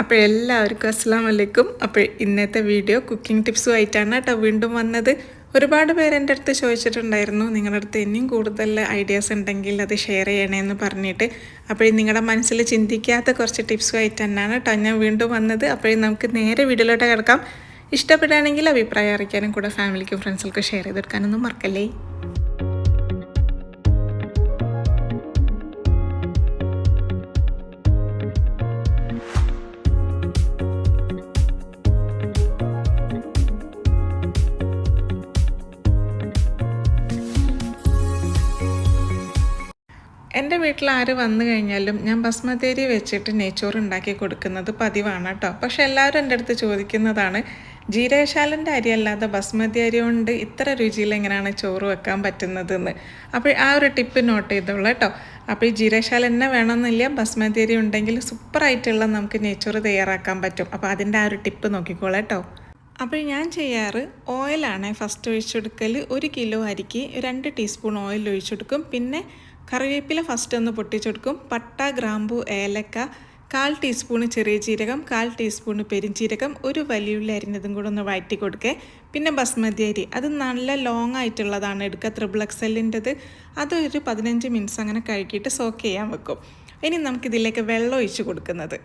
അപ്പോൾ എല്ലാവർക്കും അസ്സാം വലൈക്കും അപ്പോൾ ഇന്നത്തെ വീഡിയോ കുക്കിംഗ് ടിപ്സുമായിട്ടാണ് കേട്ടോ വീണ്ടും വന്നത്. ഒരുപാട് പേര് എന്റെ അടുത്ത് ചോദിച്ചിട്ടുണ്ടായിരുന്നു നിങ്ങളുടെ അടുത്ത് ഇനിയും കൂടുതൽ ഐഡിയാസ് ഉണ്ടെങ്കിൽ അത് ഷെയർ ചെയ്യണമെന്ന് പറഞ്ഞിട്ട്. അപ്പോഴും നിങ്ങളുടെ മനസ്സിൽ ചിന്തിക്കാത്ത കുറച്ച് ടിപ്സുമായിട്ട് തന്നെയാണ് കേട്ടോ ഞാൻ വീണ്ടും വന്നത്. അപ്പോഴും നമുക്ക് നേരെ വീഡിയോയിലോട്ട് കിടക്കാം. ഇഷ്ടപ്പെടുകയാണെങ്കിൽ അഭിപ്രായം അറിയിക്കാനും കൂടെ ഫാമിലിക്കും ഫ്രണ്ട്സിൽക്കും ഷെയർ ചെയ്തെടുക്കാനൊന്നും മറക്കല്ലേ? എന്റെ വീട്ടിൽ ആര് വന്നു കഴിഞ്ഞാലും ഞാൻ ബസ്മതേരി വെച്ചിട്ട് നെയ്ച്ചോറ് ഉണ്ടാക്കി കൊടുക്കുന്നത് പതിവാണ് കേട്ടോ. പക്ഷെ എല്ലാവരും എന്റെ അടുത്ത് ചോദിക്കുന്നതാണ് ജീരകശാലന്റെ അരി അല്ലാതെ ബസ്മതി അരി കൊണ്ട് ഇത്ര രുചിയിൽ എങ്ങനെയാണ് ചോറ് വെക്കാൻ പറ്റുന്നതെന്ന്? അപ്പോൾ ആ ഒരു ടിപ്പ് നോട്ട് ചെയ്തോളൂ കേട്ടോ. അപ്പോൾ ഈ ജീരകശാല തന്നെ വേണമെന്നില്ല ബസ്മതി അരി ഉണ്ടെങ്കിൽ സൂപ്പറായിട്ടുള്ള നമുക്ക് നെയ്ച്ചോറ് തയ്യാറാക്കാൻ പറ്റും. അപ്പോൾ അതിന്റെ ആ ഒരു ടിപ്പ് നോക്കിക്കോളൂ കേട്ടോ. അപ്പോൾ ഞാൻ ചെയ്യാറ് ഓയിലാണ്. ഫസ്റ്റ് ഒഴിച്ചെടുക്കൽ ഒരു കിലോ അരിക്ക് രണ്ട് ടീസ്പൂൺ ഓയിൽ ഒഴിച്ചെടുക്കും. പിന്നെ കറിവേപ്പില ഫസ്റ്റ് ഒന്ന് പൊട്ടിച്ചെടുക്കും. പട്ട ഗ്രാമ്പു ഏലക്ക കാൽ ടീസ്പൂണ് ചെറിയ ജീരകം കാൽ ടീസ്പൂണ് പെരിഞ്ചീരകം ഒരു വലിയുള്ളി അരിഞ്ഞതും കൂടെ ഒന്ന് വഴറ്റി കൊടുക്കുക പിന്നെ ബസ്മതി അരി. അത് നല്ല ലോങ് ആയിട്ടുള്ളതാണ്. എടുക്കുക. ത്രിബിൾ എക്സലിന്റെത് അതൊരു പതിനഞ്ച് മിനിറ്റ്സ് അങ്ങനെ കഴുകിയിട്ട് സോക്ക് ചെയ്യാൻ വെക്കും. ഇനി നമുക്കിതിലേക്ക് വെള്ളം ഒഴിച്ച് കൊടുക്കുന്നത്.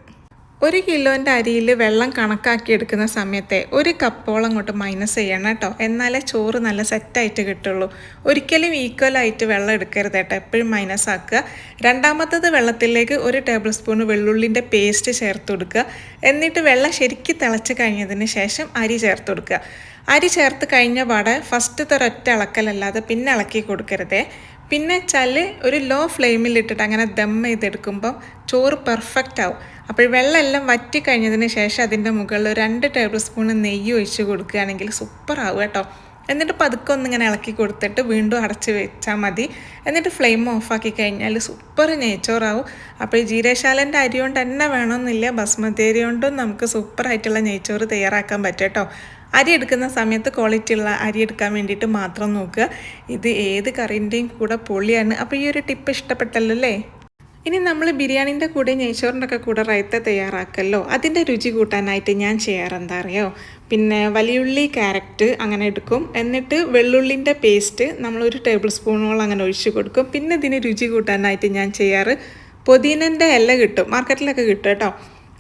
ഒരു കിലോന്റെ അരിയിൽ വെള്ളം കണക്കാക്കി എടുക്കുന്ന സമയത്തെ ഒരു കപ്പോളം അങ്ങോട്ട് മൈനസ് ചെയ്യണം കേട്ടോ. എന്നാലേ ചോറ് നല്ല സെറ്റായിട്ട് കിട്ടുള്ളൂ. ഒരിക്കലും ഈക്വലായിട്ട് വെള്ളം എടുക്കരുത് കേട്ടോ. എപ്പോഴും മൈനസ് ആക്കുക. രണ്ടാമത്തത് വെള്ളത്തിലേക്ക് ഒരു ടേബിൾ സ്പൂൺ വെള്ളുള്ളിന്റെ പേസ്റ്റ് ചേർത്ത് കൊടുക്കുക. എന്നിട്ട് വെള്ളം ശരിക്കും തിളച്ച് കഴിഞ്ഞതിന് ശേഷം അരി ചേർത്ത് കൊടുക്കുക. അരി ചേർത്ത് കഴിഞ്ഞ പാടെ ഫസ്റ്റത്തെ ഒരൊറ്റ ഇളക്കലല്ലാതെ പിന്നെ ഇളക്കി കൊടുക്കരുതേ. പിന്നെ ചല്ല് ഒരു ലോ ഫ്ലെയിമിൽ ഇട്ടിട്ട് അങ്ങനെ ദം ചെയ്തെടുക്കുമ്പം ചോറ് പെർഫെക്റ്റ് ആവും. അപ്പോൾ വെള്ളമെല്ലാം വറ്റി കഴിഞ്ഞതിന് ശേഷം അതിന്റെ മുകളിൽ രണ്ട് ടേബിൾ സ്പൂൺ നെയ്യ് ഒഴിച്ച് കൊടുക്കുകയാണെങ്കിൽ സൂപ്പർ ആവും കേട്ടോ. എന്നിട്ട് പതുക്കെ ഒന്നിങ്ങനെ ഇളക്കി കൊടുത്തിട്ട് വീണ്ടും അടച്ച് വെച്ചാൽ മതി. എന്നിട്ട് ഫ്ലെയിം ഓഫാക്കി കഴിഞ്ഞാൽ സൂപ്പർ നെയ്ച്ചോറാവും അപ്പോൾ ഈ ജീരശാലന്റെ അരി കൊണ്ട് തന്നെ വേണമെന്നില്ല. ബസ്മതി അരി കൊണ്ടും നമുക്ക് സൂപ്പറായിട്ടുള്ള നെയ്ച്ചോറ് തയ്യാറാക്കാൻ പറ്റും കേട്ടോ. അരി എടുക്കുന്ന സമയത്ത് ക്വാളിറ്റി ഉള്ള അരി എടുക്കാൻ വേണ്ടിയിട്ട് മാത്രം നോക്കുക. ഇത് ഏത് കറിന്റെയും കൂടെ പൊളിയാണ് അപ്പോൾ ഈ ഒരു ടിപ്പ് ഇഷ്ടപ്പെട്ടല്ലോ അല്ലേ? ഇനി നമ്മൾ ബിരിയാണിന്റെ കൂടെ നെയ്ച്ചോറിന്റെ ഒക്കെ കൂടെ റൈത്ത തയ്യാറാക്കല്ലോ. അതിന്റെ രുചി കൂട്ടാനായിട്ട് ഞാൻ ചെയ്യാറെന്താ അറിയോ? പിന്നെ വലിയുള്ളി ക്യാരറ്റ് അങ്ങനെ എടുക്കും. എന്നിട്ട് വെള്ളുള്ളിന്റെ പേസ്റ്റ് നമ്മളൊരു ടേബിൾ സ്പൂണോളം അങ്ങനെ ഒഴിച്ച് കൊടുക്കും. പിന്നെ ഇതിന് രുചി കൂട്ടാനായിട്ട് ഞാൻ ചെയ്യാറ്. പുതിനന്റെ ഇല കിട്ടും. മാർക്കറ്റിലൊക്കെ കിട്ടും കേട്ടോ.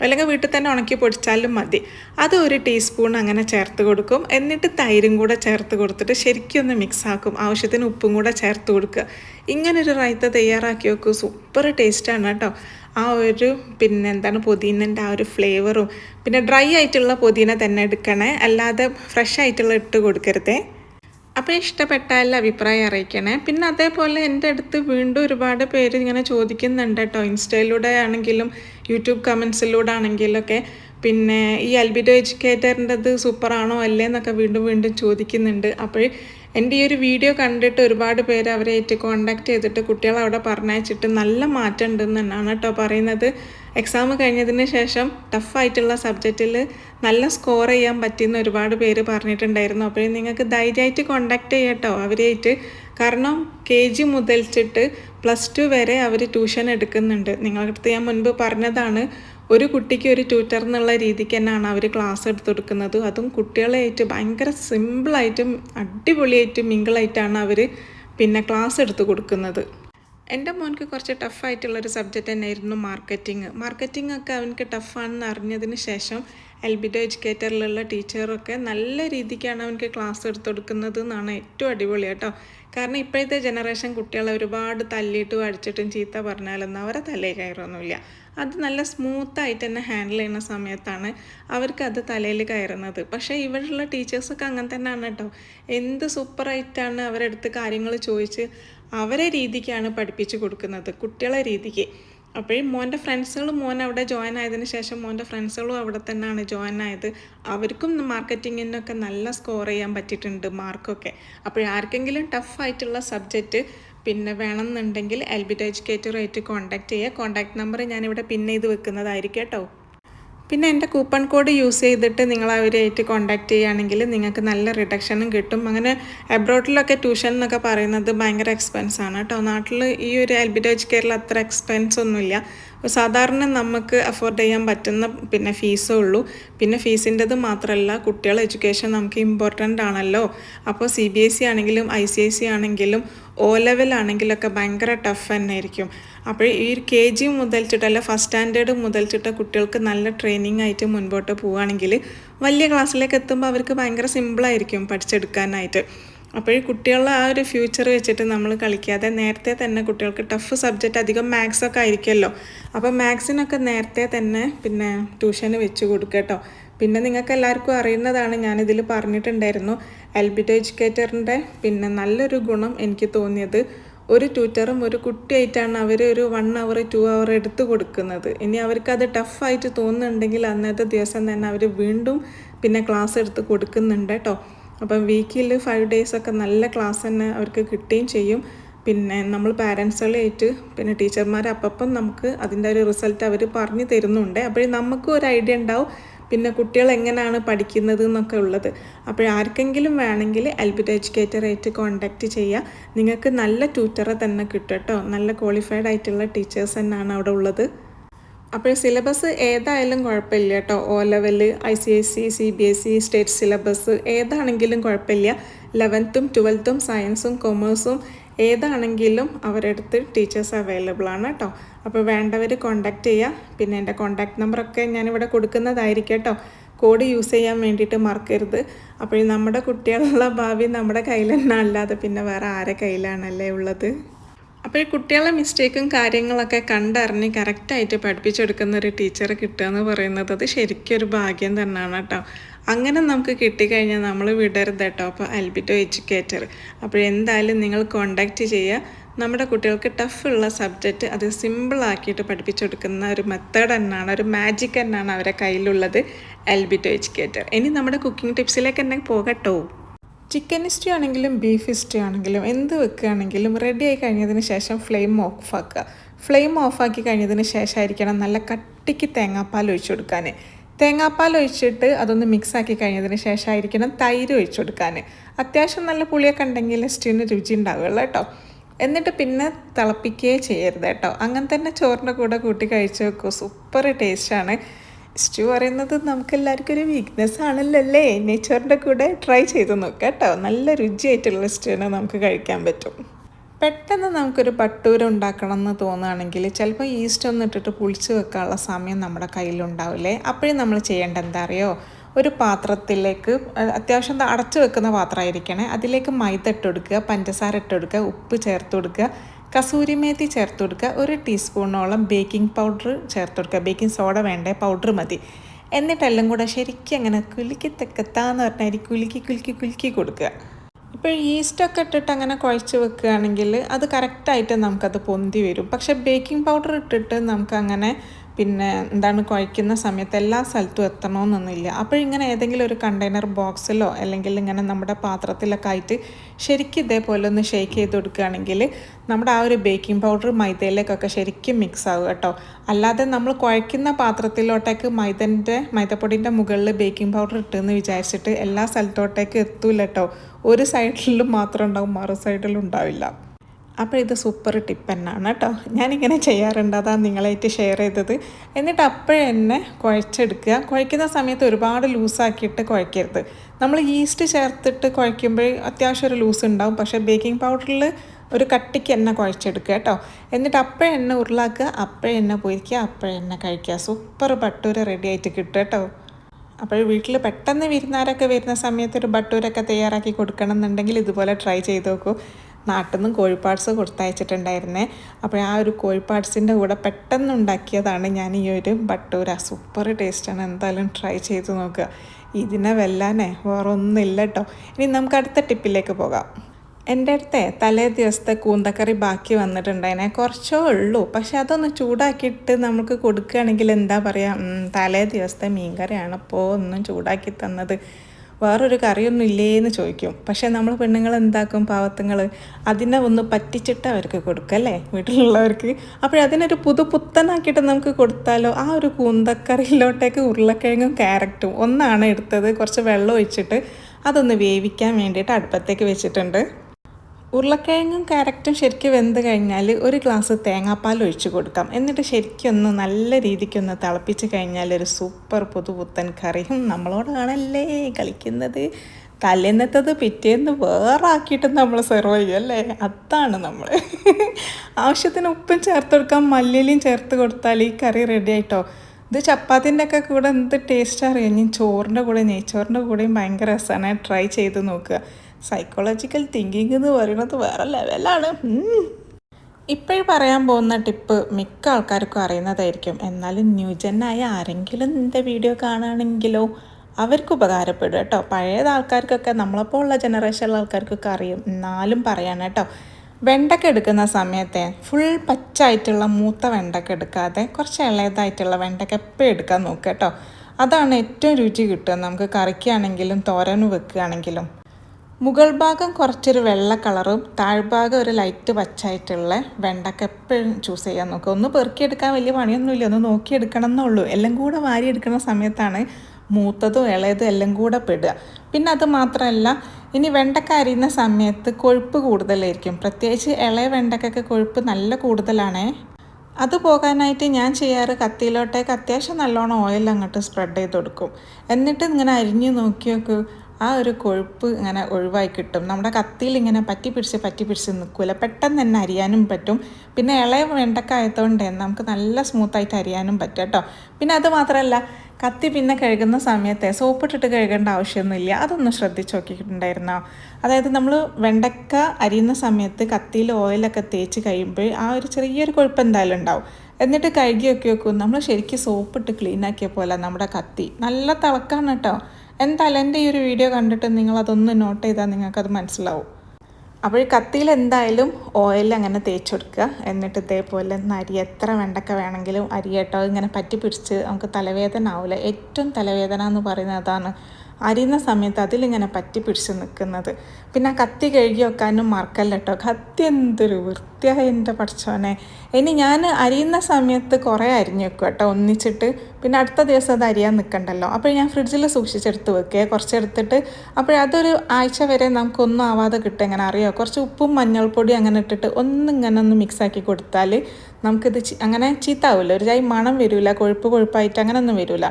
അല്ലെങ്കിൽ വീട്ടിൽ തന്നെ ഉണക്കി പൊടിച്ചാലും മതി. അത് ഒരു ടീസ്പൂൺ അങ്ങനെ ചേർത്ത് കൊടുക്കും. എന്നിട്ട് തൈരും കൂടെ ചേർത്ത് കൊടുത്തിട്ട് ശരിക്കും ഒന്ന് മിക്സ് ആക്കും. ആവശ്യത്തിന് ഉപ്പും കൂടെ ചേർത്ത് കൊടുക്കുക. ഇങ്ങനൊരു റൈത്ത തയ്യാറാക്കി നോക്കൂ. സൂപ്പർ ടേസ്റ്റാണ് കേട്ടോ. ആ ഒരു പിന്നെ എന്താണ് പുതിനന്റെ ആ ഒരു ഫ്ലേവറും പിന്നെ ഡ്രൈ ആയിട്ടുള്ള പുതിന തന്നെ എടുക്കണേ. അല്ലാതെ ഫ്രഷ് ആയിട്ടുള്ള ഇട്ട് കൊടുക്കരുതേ. അപ്പോൾ ഇഷ്ടപ്പെട്ട ഇഷ്ടപ്പെട്ടാൽ അഭിപ്രായം അറിയിക്കണേ. പിന്നെ അതേപോലെ എന്റെ അടുത്ത് വീണ്ടും ഒരുപാട് പേര് ഇങ്ങനെ ചോദിക്കുന്നുണ്ട് കേട്ടോ. ഇൻസ്റ്റയിലൂടെ ആണെങ്കിലും യൂട്യൂബ് കമൻസിലൂടെ ആണെങ്കിലൊക്കെ പിന്നെ ഈ അൽബിഡോ എഡ്യൂക്കേറ്ററിന്റെത് സൂപ്പറാണോ അല്ലേ എന്നൊക്കെ വീണ്ടും വീണ്ടും ചോദിക്കുന്നുണ്ട്. അപ്പോൾ എന്റെ ഈ ഒരു വീഡിയോ കണ്ടിട്ട് ഒരുപാട് പേര് അവരായിട്ട് കോണ്ടാക്ട് ചെയ്തിട്ട് കുട്ടികളെ അവിടെ പറഞ്ഞയച്ചിട്ട് നല്ല മാറ്റം ഉണ്ടെന്നാണ് കേട്ടോ പറയുന്നത്. എക്സാം കഴിഞ്ഞതിന് ശേഷം ടഫായിട്ടുള്ള സബ്ജക്റ്റിൽ നല്ല സ്കോർ ചെയ്യാൻ പറ്റിയെന്ന് ഒരുപാട് പേര് പറഞ്ഞിട്ടുണ്ടായിരുന്നു. അപ്പോൾ നിങ്ങൾക്ക് ധൈര്യമായിട്ട് കോണ്ടാക്ട് ചെയ്യട്ടോ അവരായിട്ട് കാരണം കെ ജി മുതൽച്ചിട്ട് പ്ലസ് ടു വരെ അവർ ട്യൂഷൻ എടുക്കുന്നുണ്ട്. നിങ്ങളുടെ അടുത്ത് ഞാൻ മുൻപ് പറഞ്ഞതാണ്. ഒരു കുട്ടിക്ക് ഒരു ട്യൂറ്റർ എന്നുള്ള രീതിക്ക് തന്നെയാണ് അവർ ക്ലാസ് എടുത്തു കൊടുക്കുന്നത്. അതും കുട്ടികളായിട്ട് ഭയങ്കര സിമ്പിളായിട്ടും അടിപൊളിയായിട്ടും മിങ്കിളായിട്ടാണ് അവർ പിന്നെ ക്ലാസ് എടുത്തു കൊടുക്കുന്നത്. എന്റെ മോൻക്ക് കുറച്ച് ടഫായിട്ടുള്ളൊരു സബ്ജക്റ്റ് തന്നെയായിരുന്നു മാർക്കറ്റിംഗ് മാർക്കറ്റിംഗ് ഒക്കെ അവനക്ക് ടഫാണെന്ന് അറിഞ്ഞതിന് ശേഷം എൽബിഡോ എഡ്യൂക്കേറ്ററിലുള്ള ടീച്ചറൊക്കെ നല്ല രീതിക്കാണ് അവനക്ക് ക്ലാസ് എടുത്തു കൊടുക്കുന്നത് എന്നാണ് ഏറ്റവും അടിപൊളി കേട്ടോ. കാരണം ഇപ്പോഴത്തെ ജനറേഷൻ കുട്ടികളെ ഒരുപാട് തല്ലിയിട്ടും അടിച്ചിട്ടും ചീത്ത പറഞ്ഞാലൊന്നും അവരെ തലേ കയറൊന്നുമില്ല. അത് നല്ല സ്മൂത്തായിട്ട് തന്നെ ഹാൻഡിൽ ചെയ്യുന്ന സമയത്താണ് അവർക്ക് അത് തലയിൽ കയറുന്നത്. പക്ഷേ ഇവിടെയുള്ള ടീച്ചേഴ്സൊക്കെ അങ്ങനെ തന്നെയാണ് കേട്ടോ എന്ത് സൂപ്പറായിട്ടാണ് അവരെടുത്ത് കാര്യങ്ങൾ ചോദിച്ച് അവരെ രീതിക്കാണ് പഠിപ്പിച്ചു കൊടുക്കുന്നത് കുട്ടികളെ രീതിക്ക്. അപ്പോഴും മോന്റെ ഫ്രണ്ട്സുകളും മോൻ അവിടെ ജോയിൻ ആയതിനു ശേഷം മോന്റെ ഫ്രണ്ട്സുകളും അവിടെ തന്നെയാണ് ജോയിൻ ആയത്. അവർക്കും മാർക്കറ്റിങ്ങിനൊക്കെ നല്ല സ്കോർ ചെയ്യാൻ പറ്റിയിട്ടുണ്ട് മാർക്കൊക്കെ അപ്പോൾ ആർക്കെങ്കിലും ടഫായിട്ടുള്ള സബ്ജക്റ്റ് പിന്നെ വേണമെന്നുണ്ടെങ്കിൽ എൽബിറ്റ് എഡ്യൂക്കേറ്ററുമായിട്ട് കോൺടാക്ട് ചെയ്യുക. കോൺടാക്ട് നമ്പർ ഞാനിവിടെ പിന്നെ ഇത് വെക്കുന്നതായിരിക്കും കേട്ടോ. പിന്നെ എന്റെ കൂപ്പൺ കോഡ് യൂസ് ചെയ്തിട്ട് നിങ്ങൾ അവരുമായിട്ട് കോൺടാക്ട് ചെയ്യുകയാണെങ്കിൽ നിങ്ങൾക്ക് നല്ല റിഡക്ഷനും കിട്ടും. അങ്ങനെ അബ്രോഡിലൊക്കെ ട്യൂഷൻ എന്നൊക്കെ പറയുന്നത് ഭയങ്കര എക്സ്പെൻസ് ആണ് കേട്ടോ. നാട്ടിൽ ഈ ഒരു എൽബിഡോ എഡ്യൂക്കേറിൽ അത്ര എക്സ്പെൻസ് ഒന്നുമില്ല. സാധാരണ നമുക്ക് അഫോർഡ് ചെയ്യാൻ പറ്റുന്ന പിന്നെ ഫീസേ ഉള്ളൂ. പിന്നെ ഫീസിന്റെത് മാത്രമല്ല കുട്ടികളെ എഡ്യൂക്കേഷൻ നമുക്ക് ഇമ്പോർട്ടന്റ് ആണല്ലോ. അപ്പോൾ സി ബി എസ് സി ആണെങ്കിലും ഐ സി എസ് സി ആണെങ്കിലും ഒ ലെവൽ ആണെങ്കിലൊക്കെ ഭയങ്കര ടഫ് തന്നെ ആയിരിക്കും അപ്പോൾ ഈ ഒരു കെ ജി മുതൽച്ചിട്ട് അല്ല ഫസ്റ്റ് സ്റ്റാൻഡേർഡ് മുതൽച്ചിട്ട് കുട്ടികൾക്ക് നല്ല ട്രെയിനിങ് ആയിട്ട് മുൻപോട്ട് പോവുകയാണെങ്കിൽ വലിയ ക്ലാസ്സിലേക്ക് എത്തുമ്പോൾ അവർക്ക് ഭയങ്കര സിമ്പിളായിരിക്കും പഠിച്ചെടുക്കാനായിട്ട്. അപ്പോൾ ഈ കുട്ടികളുടെ ആ ഒരു ഫ്യൂച്ചർ വെച്ചിട്ട് നമ്മൾ കളിക്കാതെ നേരത്തെ തന്നെ കുട്ടികൾക്ക് ടഫ് സബ്ജക്റ്റ് അധികം മാത്സൊക്കെ ആയിരിക്കുമല്ലോ. അപ്പോൾ മാത്സിനൊക്കെ നേരത്തെ തന്നെ പിന്നെ ട്യൂഷന് വെച്ച് കൊടുക്കുക കേട്ടോ. പിന്നെ നിങ്ങൾക്ക് എല്ലാവർക്കും അറിയുന്നതാണ് ഞാനിതിൽ പറഞ്ഞിട്ടുണ്ടായിരുന്നു എൽബിറ്റോ എഡ്യൂക്കേറ്ററിന്റെ പിന്നെ നല്ലൊരു ഗുണം എനിക്ക് തോന്നിയത് ഒരു ട്യൂറ്ററും ഒരു കുട്ടിയായിട്ടാണ് അവർ ഒരു വൺ അവർ ടു അവർ എടുത്ത് കൊടുക്കുന്നത്. ഇനി അവർക്കത് ടഫായിട്ട് തോന്നുന്നുണ്ടെങ്കിൽ അന്നത്തെ ദിവസം തന്നെ അവർ വീണ്ടും പിന്നെ ക്ലാസ് എടുത്ത് കൊടുക്കുന്നുണ്ട് കേട്ടോ. അപ്പം വീക്കിൽ ഫൈവ് ഡേയ്സ് ഒക്കെ നല്ല ക്ലാസ് തന്നെ അവർക്ക് കിട്ടുകയും ചെയ്യും. പിന്നെ നമ്മൾ പാരൻസുകളായിട്ട് പിന്നെ ടീച്ചർമാർ അപ്പം നമുക്ക് അതിന്റെ ഒരു റിസൾട്ട് അവർ പറഞ്ഞു തരുന്നുണ്ട്. അപ്പോൾ നമുക്കും ഒരു ഐഡിയ ഉണ്ടാവും. പിന്നെ കുട്ടികൾ എങ്ങനെയാണ് പഠിക്കുന്നത് എന്നൊക്കെ ഉള്ളത്. അപ്പോൾ ആർക്കെങ്കിലും വേണമെങ്കിൽ അൽബിറ്റ് എഡ്യൂക്കേറ്ററായിട്ട് കോൺടാക്റ്റ് ചെയ്യുക. നിങ്ങൾക്ക് നല്ല ട്യൂറ്ററെ തന്നെ കിട്ടട്ടോ കേട്ടോ. നല്ല ക്വാളിഫൈഡ് ആയിട്ടുള്ള ടീച്ചേഴ്സ് തന്നെയാണ് അവിടെ ഉള്ളത്. അപ്പോൾ സിലബസ് ഏതായാലും കുഴപ്പമില്ല കേട്ടോ. O level I C S C C B S C state syllabus ഏതാണെങ്കിലും കുഴപ്പമില്ല. ലെവൻത്തും ട്വൽത്തും സയൻസും കൊമേഴ്സും ഏതാണെങ്കിലും അവരെടുത്ത് ടീച്ചേഴ്സ് അവൈലബിൾ ആണ് കേട്ടോ അപ്പോൾ വേണ്ടവർ കോണ്ടാക്ട് ചെയ്യുക പിന്നെ എന്റെ കോണ്ടാക്ട് നമ്പറൊക്കെ ഞാനിവിടെ കൊടുക്കുന്നതായിരിക്കും കേട്ടോ കോഡ് യൂസ് ചെയ്യാൻ വേണ്ടിയിട്ട് മറക്കരുത്. അപ്പോൾ നമ്മുടെ കുട്ടികളുള്ള ഭാവി നമ്മുടെ കയ്യിൽ തന്നെ അല്ലാതെ പിന്നെ വേറെ ആരെ കയ്യിലാണല്ലേ ഉള്ളത്? അപ്പോൾ ഈ കുട്ടികളെ മിസ്റ്റേക്കും കാര്യങ്ങളൊക്കെ കണ്ടറിഞ്ഞ് കറക്റ്റായിട്ട് പഠിപ്പിച്ചെടുക്കുന്ന ഒരു ടീച്ചർ കിട്ടുക എന്ന് പറയുന്നത് അത് ശരിക്കും ഒരു ഭാഗ്യം തന്നെയാണ് കേട്ടോ അങ്ങനെ നമുക്ക് കിട്ടിക്കഴിഞ്ഞാൽ നമ്മൾ വിടരുത് കേട്ടോ അപ്പോൾ അൽബിറ്റോ എഡ്യൂക്കേറ്റർ. അപ്പോൾ എന്തായാലും നിങ്ങൾ കോണ്ടാക്റ്റ് ചെയ്യുക നമ്മുടെ കുട്ടികൾക്ക് ടഫുള്ള സബ്ജക്റ്റ് അത് സിമ്പിളാക്കിയിട്ട് പഠിപ്പിച്ചു കൊടുക്കുന്ന ഒരു മെത്തേഡ് തന്നെയാണ് ഒരു മാജിക് തന്നെയാണ് അവരെ കയ്യിലുള്ളത് അൽബിറ്റോ എഡ്യൂക്കേറ്റർ. ഇനി നമ്മുടെ കുക്കിംഗ് ടിപ്സിലേക്ക് തന്നെ പോകട്ടോ. ചിക്കൻ സ്റ്റൂ ആണെങ്കിലും ബീഫ് സ്റ്റൂ ആണെങ്കിലും എന്ത് വെക്കുകയാണെങ്കിലും റെഡി ആയി കഴിഞ്ഞതിന് ശേഷം ഫ്ലെയിം ഓഫ് ആക്കുക. ഫ്ലെയിം ഓഫാക്കി കഴിഞ്ഞതിന് ശേഷമായിരിക്കണം നല്ല കട്ടിക്ക് തേങ്ങാപ്പാൽ ഒഴിച്ചു കൊടുക്കാൻ തേങ്ങാപ്പാൽ ഒഴിച്ചിട്ട് അതൊന്ന് മിക്സ് ആക്കി കഴിഞ്ഞതിന് ശേഷമായിരിക്കണം തൈര് ഒഴിച്ചു കൊടുക്കാൻ. അത്യാവശ്യം നല്ല പുളിയൊക്കെ ഉണ്ടെങ്കിൽ സ്റ്റീന് രുചി ഉണ്ടാവുകയുള്ളൂ കേട്ടോ. എന്നിട്ട് പിന്നെ തിളപ്പിക്കുകയേ ചെയ്യരുത് കേട്ടോ. അങ്ങനെ തന്നെ ചോറിന്റെ കൂടെ കൂട്ടി കഴിച്ച് വെക്കും സൂപ്പർ ടേസ്റ്റാണ് സ്റ്റൂ പറയുന്നത് നമുക്ക് എല്ലാവർക്കും ഒരു വീക്ക്നെസ് ആണല്ലോ അല്ലേ നെയ്ച്ചോറിന്റെ കൂടെ ട്രൈ ചെയ്ത് നോക്കാം കേട്ടോ. നല്ല രുചിയായിട്ടുള്ള സ്റ്റൂവിനെ നമുക്ക് കഴിക്കാൻ പറ്റും. പെട്ടെന്ന് നമുക്കൊരു പട്ടൂര ഉണ്ടാക്കണം എന്ന് തോന്നുകയാണെങ്കിൽ ചിലപ്പോൾ ഈസ്റ്റ് ഒന്ന് ഇട്ടിട്ട് പുളിച്ച് വെക്കാനുള്ള സമയം നമ്മുടെ കയ്യിലുണ്ടാവില്ലേ? അപ്പോഴും നമ്മൾ ചെയ്യേണ്ട എന്താ അറിയോ? ഒരു പാത്രത്തിലേക്ക് അത്യാവശ്യം അടച്ചു വെക്കുന്ന പാത്രമായിരിക്കണേ. അതിലേക്ക് മൈദ ഇട്ട് കൊടുക്കുക പഞ്ചസാര ഇട്ട് കൊടുക്കുക ഉപ്പ് ചേർത്ത് കൊടുക്കുക കസൂരി മേത്തി ചേർത്ത് കൊടുക്കുക ഒരു ടീസ്പൂണോളം ബേക്കിംഗ് പൗഡർ ചേർത്ത് കൊടുക്കുക. ബേക്കിംഗ് സോഡ വേണ്ടേ? പൗഡർ മതി. എന്നിട്ടെല്ലാം കൂടെ ശരിക്കും അങ്ങനെ കുലുക്കി തെക്കത്താന്ന് പറഞ്ഞാൽ കുലുക്കി കുലുക്കി കുലുക്കി കൊടുക്കുക. ഇപ്പോൾ ഈസ്റ്റൊക്കെ ഇട്ടിട്ട് അങ്ങനെ കുഴച്ച് വെക്കുകയാണെങ്കിൽ അത് കറക്റ്റായിട്ട് നമുക്കത് പൊന്തി വരും. പക്ഷേ ബേക്കിംഗ് പൗഡർ ഇട്ടിട്ട് നമുക്കങ്ങനെ പിന്നെ എന്താണ് കുഴയ്ക്കുന്ന സമയത്ത് എല്ലാ സ്ഥലത്തും എത്തണമെന്നൊന്നുമില്ല അപ്പോൾ ഇങ്ങനെ ഏതെങ്കിലും ഒരു കണ്ടെയ്നർ ബോക്സിലോ അല്ലെങ്കിൽ ഇങ്ങനെ നമ്മുടെ പാത്രത്തിലൊക്കെ ആയിട്ട് ശരിക്കും ഇതേപോലെ ഒന്ന് ഷേക്ക് ചെയ്ത് കൊടുക്കുകയാണെങ്കിൽ നമ്മുടെ ആ ഒരു ബേക്കിംഗ് പൗഡർ മൈദയിലേക്കൊക്കെ ശരിക്കും മിക്സ് ആവും കേട്ടോ. അല്ലാതെ നമ്മൾ കുഴയ്ക്കുന്ന പാത്രത്തിലോട്ടേക്ക് മൈദന്റെ മൈദപ്പൊടിന്റെ മുകളിൽ ബേക്കിംഗ് പൗഡർ ഇട്ടെന്ന് വിചാരിച്ചിട്ട് എല്ലാ സ്ഥലത്തോട്ടേക്ക് എത്തൂല കേട്ടോ. ഒരു സൈഡിലും മാത്രം ഉണ്ടാവും മറു സൈഡിലും ഉണ്ടാവില്ല. അപ്പോൾ ഇത് സൂപ്പർ ടിപ്പ് തന്നെയാണ് കേട്ടോ. ഞാനിങ്ങനെ ചെയ്യാറുണ്ട്. അതാണ് നിങ്ങളായിട്ട് ഷെയർ ചെയ്തത്. എന്നിട്ട് അപ്പോഴേ തന്നെ കുഴച്ചെടുക്കുക. കുഴയ്ക്കുന്ന സമയത്ത് ഒരുപാട് ലൂസാക്കിയിട്ട് കുഴക്കരുത് നമ്മൾ ഈസ്റ്റ് ചേർത്തിട്ട് കുഴയ്ക്കുമ്പോൾ അത്യാവശ്യം ഒരു ലൂസ് ഉണ്ടാവും. പക്ഷേ ബേക്കിംഗ് പൗഡറിൽ ഒരു കട്ടിക്ക് എണ്ണ കുഴച്ചെടുക്കുക കേട്ടോ. എന്നിട്ട് അപ്പോഴേ എണ്ണ ഉരുളാക്കുക. അപ്പോഴേ എണ്ണ പൊരിക്കുക. അപ്പോഴേ എണ്ണ കഴിക്കുക. സൂപ്പർ ബട്ടൂര റെഡി ആയിട്ട് കിട്ടും കേട്ടോ. അപ്പോൾ വീട്ടിൽ പെട്ടെന്ന് വിരുന്നാരൊക്കെ വരുന്ന സമയത്ത് ഒരു ബട്ടൂരൊക്കെ തയ്യാറാക്കി കൊടുക്കണം എന്നുണ്ടെങ്കിൽ ഇതുപോലെ ട്രൈ ചെയ്ത് നോക്കൂ. നാട്ടിൽ നിന്നും കോഴിപ്പാട്സ് കൊടുത്തയച്ചിട്ടുണ്ടായിരുന്നേ. അപ്പോൾ ആ ഒരു കോഴിപ്പാട്സിന്റെ കൂടെ പെട്ടെന്ന് ഉണ്ടാക്കിയതാണ് ഞാൻ ഈ ഒരു ബട്ടൂര. സൂപ്പർ ടേസ്റ്റാണ്. എന്തായാലും ട്രൈ ചെയ്ത് നോക്കുക. ഇതിനെ വെല്ലാനേ വേറെ ഒന്നുമില്ല കേട്ടോ. ഇനി നമുക്ക് അടുത്ത ടിപ്പിലേക്ക് പോകാം. എന്റെ അടുത്ത് തലേ ദിവസത്തെ കൂന്തക്കറി ബാക്കി വന്നിട്ടുണ്ടായിനെ കുറച്ചേ ഉള്ളൂ. പക്ഷെ അതൊന്ന് ചൂടാക്കിയിട്ട് നമുക്ക് കൊടുക്കുകയാണെങ്കിൽ എന്താ പറയുക തലേ ദിവസത്തെ മീൻകറിയാണ് അപ്പോൾ ഒന്നും ചൂടാക്കി തന്നത്. വേറൊരു കറിയൊന്നും ഇല്ലേന്ന് ചോദിക്കും. പക്ഷേ നമ്മൾ പെണ്ണുങ്ങൾ എന്താക്കും? പാവത്തുങ്ങൾ. അതിനെ ഒന്ന് പറ്റിച്ചിട്ട് അവർക്ക് കൊടുക്കല്ലേ വീട്ടിലുള്ളവർക്ക്. അപ്പോഴതിനൊരു പുതു പുത്തനാക്കിയിട്ട് നമുക്ക് കൊടുത്താലോ? ആ ഒരു കൂന്തക്കറിയിലോട്ടേക്ക് ഉരുളക്കിഴങ്ങും ക്യാരറ്റും ഒന്നാണ് എടുത്തത്. കുറച്ച് വെള്ളം ഒഴിച്ചിട്ട് അതൊന്ന് വേവിക്കാൻ വേണ്ടിയിട്ട് അടുപ്പത്തേക്ക് വെച്ചിട്ടുണ്ട്. ഉരുളക്കിഴങ്ങും ക്യാരറ്റും ശരിക്കും വെന്ത് കഴിഞ്ഞാൽ ഒരു ഗ്ലാസ് തേങ്ങാപ്പാൽ ഒഴിച്ച് കൊടുക്കാം. എന്നിട്ട് ശരിക്കും ഒന്ന് നല്ല രീതിക്കൊന്ന് തിളപ്പിച്ച് കഴിഞ്ഞാൽ ഒരു സൂപ്പർ പുതുപുത്തൻ കറിയും നമ്മളോടാണല്ലേ കളിക്കുന്നത്. തലേന്നത്തത് പിറ്റേന്ന് വേറെ ആക്കിയിട്ട് നമ്മൾ സെർവ് ചെയ്യും അല്ലേ അതാണ് നമ്മൾ ആവശ്യത്തിന് ഉപ്പും ചേർത്ത് കൊടുക്കാം മല്ലിയിലും ചേർത്ത് കൊടുത്താൽ ഈ കറി റെഡി ആയിട്ടോ? ഇത് ചപ്പാത്തിന്റെ ഒക്കെ കൂടെ എന്ത് ടേസ്റ്റ് അറിയാം? ഞാൻ ചോറിന്റെ കൂടെ നെയ്ച്ചോറിന്റെ കൂടെയും ഭയങ്കര രസമാണ്. ട്രൈ ചെയ്ത് നോക്കുക. സൈക്കോളജിക്കൽ തിങ്കിങ് എന്ന് പറയുന്നത് വേറെ ലെവലാണ് ഇപ്പോഴും പറയാൻ പോകുന്ന ടിപ്പ് മിക്ക ആൾക്കാർക്കും അറിയുന്നതായിരിക്കും. എന്നാലും ന്യൂജനായ ആരെങ്കിലും എന്റെ വീഡിയോ കാണുകയാണെങ്കിലോ അവർക്ക് ഉപകാരപ്പെടും കേട്ടോ. പഴയത് ആൾക്കാർക്കൊക്കെ നമ്മളെപ്പോലുള്ള ജനറേഷനിലെ ആൾക്കാർക്കൊക്കെ അറിയും. എന്നാലും പറയാൻ കേട്ടോ. വെണ്ടക്ക എടുക്കുന്ന സമയത്തെ ഫുൾ പച്ചായിട്ടുള്ള മൂത്ത വെണ്ടക്ക എടുക്കാതെ കുറച്ച് ഇളയതായിട്ടുള്ള വെണ്ടക്ക എപ്പോഴും എടുക്കാൻ നോക്കുക കേട്ടോ. അതാണ് ഏറ്റവും രുചി കിട്ടുക. നമുക്ക് കറിക്കാണെങ്കിലും തോരന് വെക്കുകയാണെങ്കിലും. മുകൾ ഭാഗം കുറച്ചൊരു വെള്ള കളറും താഴ്ഭാഗം ഒരു ലൈറ്റ് പച്ചായിട്ടുള്ള വെണ്ടക്ക എപ്പോഴും ചൂസ് ചെയ്യാൻ നോക്കുക. ഒന്ന് പെറുക്കിയെടുക്കാൻ വലിയ പണിയൊന്നുമില്ല. ഒന്ന് നോക്കിയെടുക്കണം എന്നുള്ളൂ. എല്ലാം കൂടെ വാരിയെടുക്കുന്ന സമയത്താണ് മൂത്തതും ഇളയതും എല്ലാം കൂടെ പെടുക. പിന്നെ അത് മാത്രമല്ല ഇനി വെണ്ടക്ക അരിയുന്ന സമയത്ത് കൊഴുപ്പ് കൂടുതലായിരിക്കും. പ്രത്യേകിച്ച് ഇളയ വെണ്ടക്കൊക്കെ കൊഴുപ്പ് നല്ല കൂടുതലാണേ. അത് പോകാനായിട്ട് ഞാൻ ചെയ്യാറ് കത്തിയിലോട്ടേക്ക് അത്യാവശ്യം നല്ലോണം ഓയിൽ അങ്ങോട്ട് സ്പ്രെഡ് ചെയ്ത് കൊടുക്കും. എന്നിട്ട് ഇങ്ങനെ അരിഞ്ഞ് നോക്കി നോക്ക് ആ ഒരു കൊഴുപ്പ് ഇങ്ങനെ ഒഴിവായി കിട്ടും. നമ്മുടെ കത്തിയിൽ ഇങ്ങനെ പറ്റി പിടിച്ച് പറ്റി പിടിച്ച് നിൽക്കില്ല പെട്ടെന്ന് തന്നെ അരിയാനും പറ്റും. പിന്നെ ഇളയ വെണ്ടക്ക ആയതുകൊണ്ട് നമുക്ക് നല്ല സ്മൂത്തായിട്ട് അരിയാനും പറ്റും കേട്ടോ. പിന്നെ അത് മാത്രമല്ല കത്തി പിന്നെ കഴുകുന്ന സമയത്തെ സോപ്പിട്ടിട്ട് കഴുകേണ്ട ആവശ്യമൊന്നുമില്ല. അതൊന്ന് ശ്രദ്ധിച്ച് നോക്കിയിട്ടുണ്ടായിരുന്നോ? അതായത് നമ്മൾ വെണ്ടക്ക അരിയുന്ന സമയത്ത് കത്തിയിൽ ഓയിലൊക്കെ തേച്ച് കഴിയുമ്പോൾ ആ ഒരു ചെറിയൊരു കൊഴുപ്പ് എന്തായാലും ഉണ്ടാവും. എന്നിട്ട് കഴുകി ഒക്കെ നമ്മൾ ശരിക്കും സോപ്പിട്ട് ക്ലീൻ ആക്കിയ പോലെ നമ്മുടെ കത്തി. നല്ല തിളക്കാണ് കേട്ടോ. എന്തായാലും എന്റെ ഈ ഒരു വീഡിയോ കണ്ടിട്ട് നിങ്ങൾ അതൊന്ന് നോട്ട് ചെയ്താൽ നിങ്ങൾക്കത് മനസ്സിലാവും. അപ്പോൾ കത്തിയിൽ എന്തായാലും ഓയിൽ അങ്ങനെ തേച്ച് കൊടുക്കുക എന്നിട്ട് ഇതേപോലെ അരി എത്ര വെണ്ടക്ക വേണമെങ്കിലും അരി കേട്ടോ ഇങ്ങനെ പറ്റി പിടിച്ച് നമുക്ക് തലവേദന ആവില്ല. ഏറ്റവും തലവേദന എന്ന് പറയുന്നത് അതാണ് അരിയുന്ന സമയത്ത് അതിലിങ്ങനെ പറ്റി പിടിച്ച് നിൽക്കുന്നത്. പിന്നെ കത്തി കഴുകി വെക്കാനും മറക്കല്ല കേട്ടോ കത്തി എന്തൊരു വൃത്തിയായ എന്റെ പഠിച്ചോനെ ഇനി ഞാൻ അരിയുന്ന സമയത്ത് കുറേ അരിഞ്ഞു വെക്കും കേട്ടോ ഒന്നിച്ചിട്ട്. പിന്നെ അടുത്ത ദിവസം അത് അരിയാൻ നിൽക്കണ്ടല്ലോ. അപ്പോൾ ഞാൻ ഫ്രിഡ്ജിൽ സൂക്ഷിച്ചെടുത്ത് വെക്കുക. കുറച്ചെടുത്തിട്ട് അപ്പോൾ അതൊരു ആഴ്ച വരെ നമുക്കൊന്നും ആവാതെ കിട്ടും എങ്ങനെ അറിയോ? കുറച്ച് ഉപ്പും മഞ്ഞൾപ്പൊടിയും അങ്ങനെ ഇട്ടിട്ട് ഒന്നിങ്ങനെ ഒന്ന് മിക്സാക്കി കൊടുത്താൽ നമുക്കിത് അങ്ങനെ ചീത്താവില്ല ഒരു ചായ മണം വരില്ല കൊഴുപ്പ് കൊഴുപ്പായിട്ട് അങ്ങനെയൊന്നും വരില്ല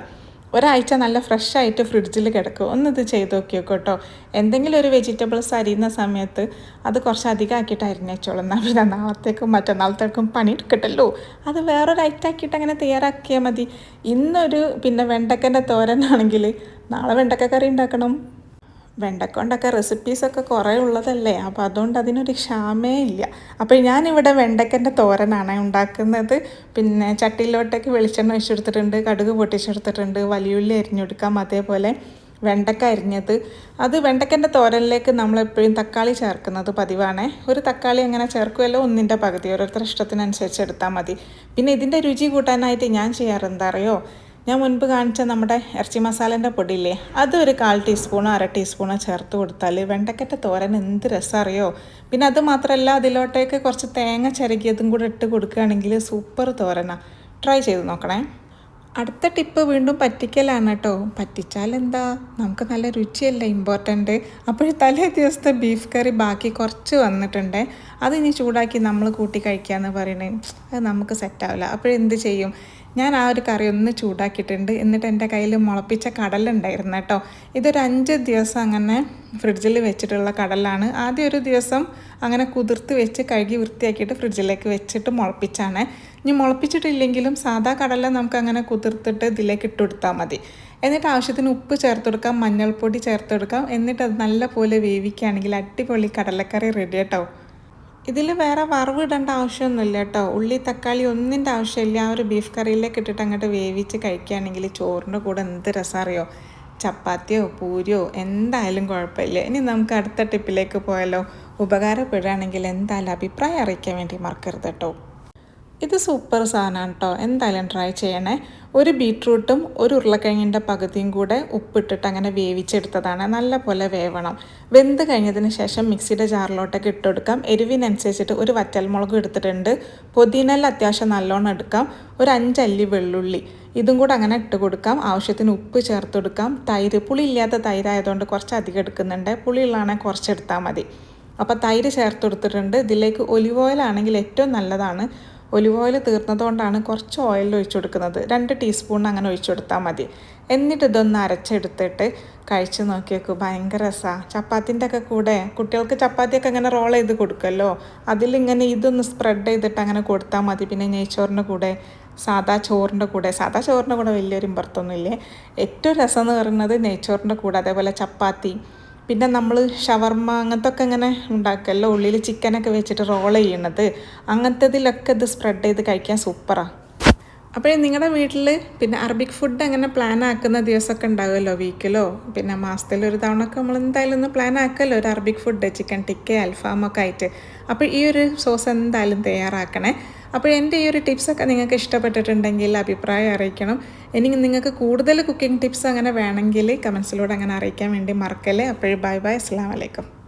ഒരാഴ്ച നല്ല ഫ്രഷ് ആയിട്ട് ഫ്രിഡ്ജിൽ കിടക്കും. ഒന്നിത് ചെയ്ത് നോക്കിയോ കേട്ടോ. എന്തെങ്കിലും ഒരു വെജിറ്റബിൾസ് അരിയുന്ന സമയത്ത് അത് കുറച്ച് അധികം ആക്കിയിട്ട് അരിഞ്ഞേച്ചോളൂ എന്നാൽ പിന്നെ നാളത്തേക്കും മറ്റന്നാളത്തേക്കും പണി എടുക്കട്ടല്ലോ അത് വേറൊരു അങ്ങനെ തയ്യാറാക്കിയാൽ മതി. ഇന്നൊരു പിന്നെ വെണ്ടക്കന്റെ തോരനാണെങ്കിൽ നാളെ വെണ്ടക്ക കറി ഉണ്ടാക്കണം. വെണ്ടക്ക കൊണ്ടൊക്കെ റെസിപ്പീസൊക്കെ കുറേ ഉള്ളതല്ലേ? അപ്പോൾ അതുകൊണ്ട് അതിനൊരു ക്ഷാമേ ഇല്ല. അപ്പോൾ ഞാനിവിടെ വെണ്ടക്കന്റെ തോരനാണ് ഉണ്ടാക്കുന്നത്. പിന്നെ ചട്ടിയിലോട്ടേക്ക് വെളിച്ചെണ്ണ ഒഴിച്ചെടുത്തിട്ടുണ്ട് കടുക് പൊട്ടിച്ചെടുത്തിട്ടുണ്ട് വലിയുള്ളി അരിഞ്ഞെടുക്കാം അതേപോലെ വെണ്ടക്ക അരിഞ്ഞത്. അത് വെണ്ടക്കന്റെ തോരനിലേക്ക് നമ്മളെപ്പോഴും തക്കാളി ചേർക്കുന്നത് പതിവാണേ. ഒരു തക്കാളി അങ്ങനെ ചേർക്കുമല്ലോ ഒന്നിന്റെ പകുതി ഓരോരുത്തരുടെ ഇഷ്ടത്തിനനുസരിച്ച് എടുത്താൽ മതി. പിന്നെ ഇതിന്റെ രുചി കൂട്ടാനായിട്ട് ഞാൻ ചെയ്യാറെന്താ അറിയോ? ഞാൻ മുൻപ് കാണിച്ച നമ്മുടെ ഇറച്ചി മസാലേന്റെ പൊടിയില്ലേ അത് ഒരു കാൽ ടീസ്പൂണോ അര ടീസ്പൂണോ ചേർത്ത് കൊടുത്താൽ വെണ്ടക്കറ്റ തോരൻ എന്ത് രസം അറിയോ പിന്നെ അത് മാത്രമല്ല അതിലോട്ടേക്ക് കുറച്ച് തേങ്ങ ചിരകിയതും കൂടെ ഇട്ട് കൊടുക്കുകയാണെങ്കിൽ സൂപ്പർ തോരനാണ് ട്രൈ ചെയ്ത് നോക്കണേ. അടുത്ത ടിപ്പ് വീണ്ടും പറ്റിക്കലാണ് കേട്ടോ. പറ്റിച്ചാൽ എന്താ? നമുക്ക് നല്ല രുചിയല്ല ഇമ്പോർട്ടന്റ് അപ്പോൾ തലേ ദിവസത്തെ ബീഫ് കറി ബാക്കി കുറച്ച് വന്നിട്ടുണ്ട്. അത് ഇനി ചൂടാക്കി നമ്മൾ കൂട്ടി കഴിക്കുക എന്ന് പറയണേ. അത് നമുക്ക് സെറ്റാവില്ല അപ്പോഴെന്ത് ചെയ്യും? ഞാൻ ആ ഒരു കറി ഒന്ന് ചൂടാക്കിയിട്ടുണ്ട്. എന്നിട്ട് എന്റെ കയ്യിൽ മുളപ്പിച്ച കടലുണ്ടായിരുന്നു കേട്ടോ. ഇതൊരു അഞ്ച് ദിവസം അങ്ങനെ ഫ്രിഡ്ജിൽ വെച്ചിട്ടുള്ള കടലാണ്. ആദ്യം ഒരു ദിവസം അങ്ങനെ കുതിർത്ത് വെച്ച് കഴുകി വൃത്തിയാക്കിയിട്ട് ഫ്രിഡ്ജിലേക്ക് വെച്ചിട്ട് മുളപ്പിച്ചാണ്. ഇനി മുളപ്പിച്ചിട്ടില്ലെങ്കിലും സാധാ കടല നമുക്ക് അങ്ങനെ കുതിർത്തിട്ട് ഇതിലേക്ക് ഇട്ട് കൊടുത്താൽ മതി. എന്നിട്ട് ആവശ്യത്തിന് ഉപ്പ് ചേർത്ത് കൊടുക്കാം മഞ്ഞൾപ്പൊടി ചേർത്ത് കൊടുക്കാം. എന്നിട്ട് അത് നല്ലപോലെ വേവിക്കുകയാണെങ്കിൽ അടിപൊളി കടലക്കറി റെഡി കേട്ടോ. ഇതിൽ വേറെ വറവ് ഇടേണ്ട ആവശ്യമൊന്നുമില്ല കേട്ടോ. ഉള്ളി തക്കാളി ഒന്നിന്റെ ആവശ്യമില്ല. ആ ഒരു ബീഫ് കറിയിലേക്ക് ഇട്ടിട്ട് അങ്ങോട്ട് വേവിച്ച് കഴിക്കുകയാണെങ്കിൽ ചോറിന്റെ കൂടെ എന്ത് രസം അറിയോ? ചപ്പാത്തിയോ പൂരിയോ എന്തായാലും കുഴപ്പമില്ല. ഇനി നമുക്ക് അടുത്ത ടിപ്പിലേക്ക് പോയാലോ? ഉപകാരപ്പെടുകയാണെങ്കിൽ എന്തായാലും അഭിപ്രായം അറിയിക്കാൻ വേണ്ടി മറക്കരുത് കേട്ടോ. ഇത് സൂപ്പർ സാധനമാണ് കേട്ടോ എന്തായാലും ട്രൈ ചെയ്യണേ. ഒരു ബീട്രൂട്ടും ഒരു ഉരുളക്കിഴങ്ങിന്റെ പകുതിയും കൂടെ ഉപ്പിട്ടിട്ട് അങ്ങനെ വേവിച്ചെടുത്തതാണ്. നല്ല പോലെ വേവണം. വെന്ത് കഴിഞ്ഞതിന് ശേഷം മിക്സിയുടെ ജാറിലോട്ടൊക്കെ ഇട്ട് കൊടുക്കാം. എരിവിനനുസരിച്ചിട്ട് ഒരു വറ്റൽമുളകും എടുത്തിട്ടുണ്ട്. പൊതിനെല്ലാം അത്യാവശ്യം നല്ലോണം എടുക്കാം. ഒരു അഞ്ചല്ലി വെള്ളുള്ളി. ഇതും കൂടെ അങ്ങനെ ഇട്ട് കൊടുക്കാം. ആവശ്യത്തിന് ഉപ്പ് ചേർത്ത് കൊടുക്കാം. തൈര് പുളി ഇല്ലാത്ത തൈരായതുകൊണ്ട് കുറച്ച് അധികം എടുക്കുന്നുണ്ട്. പുളിയുള്ളതാണെങ്കിൽ കുറച്ചെടുത്താൽ മതി. അപ്പോൾ തൈര് ചേർത്ത് കൊടുത്തിട്ടുണ്ട്. ഇതിലേക്ക് ഒലിവ് ഓയിൽ ആണെങ്കിൽ ഏറ്റവും നല്ലതാണ്. ഒലിവ് ഓയിൽ തീർന്നതുകൊണ്ടാണ് കുറച്ച് ഓയിൽ ഒഴിച്ചു കൊടുക്കുന്നത്. രണ്ട് ടീസ്പൂൺ അങ്ങനെ ഒഴിച്ചു കൊടുത്താൽ മതി. എന്നിട്ട് ഇതൊന്ന് അരച്ചെടുത്തിട്ട് കഴിച്ച് നോക്കിയേക്കു. ഭയങ്കര രസമാണ് ചപ്പാത്തിന്റെ ഒക്കെ കൂടെ കുട്ടികൾക്ക് ചപ്പാത്തിയൊക്കെ അങ്ങനെ റോൾ ചെയ്ത് കൊടുക്കുമല്ലോ അതിലിങ്ങനെ ഇതൊന്ന് സ്പ്രെഡ് ചെയ്തിട്ട് അങ്ങനെ കൊടുത്താൽ മതി. പിന്നെ നെയ്ച്ചോറിന്റെ കൂടെ സാദാ ചോറിന്റെ കൂടെ. സാദാ ചോറിന്റെ കൂടെ വലിയൊരു ഇമ്പർത്തൊന്നുമില്ലേ ഏറ്റവും രസം എന്ന് പറയുന്നത് നെയ്ച്ചോറിന്റെ കൂടെ അതേപോലെ ചപ്പാത്തി. പിന്നെ നമ്മൾ ഷവർമ്മ അങ്ങനത്തെ ഒക്കെ ഇങ്ങനെ ഉണ്ടാക്കുമല്ലോ ഉള്ളിൽ ചിക്കനൊക്കെ വെച്ചിട്ട് റോൾ ചെയ്യണത്. അങ്ങനത്തതിലൊക്കെ ഇത് സ്പ്രെഡ് ചെയ്ത് കഴിക്കാൻ സൂപ്പറാണ് അപ്പോൾ നിങ്ങളുടെ വീട്ടിൽ പിന്നെ അറബിക് ഫുഡ് അങ്ങനെ പ്ലാൻ ആക്കുന്ന ദിവസമൊക്കെ ഉണ്ടാവുമല്ലോ വീക്കിലോ? പിന്നെ മാസത്തിൽ ഒരു തവണ ഒക്കെ നമ്മൾ എന്തായാലും ഒന്ന് പ്ലാൻ ആക്കുമല്ലോ ഒരു അറബിക് ഫുഡ് ചിക്കൻ ടിക്ക അൽഫാമൊക്കെ ആയിട്ട്. അപ്പോൾ ഈ ഒരു സോസ് എന്തായാലും തയ്യാറാക്കണേ. അപ്പോൾ എന്റെ ഈ ഒരു ടിപ്സൊക്കെ നിങ്ങൾക്ക് ഇഷ്ടപ്പെട്ടിട്ടുണ്ടെങ്കിൽ അഭിപ്രായം അറിയിക്കണം. ഇനി നിങ്ങൾക്ക് കൂടുതൽ കുക്കിംഗ് ടിപ്സ് അങ്ങനെ വേണമെങ്കിൽ കമൻസിലൂടെ അങ്ങനെ അറിയിക്കാൻ വേണ്ടി മറക്കല്ലേ. അപ്പോഴും ബൈ ബൈ. അസ്സാം വലൈക്കും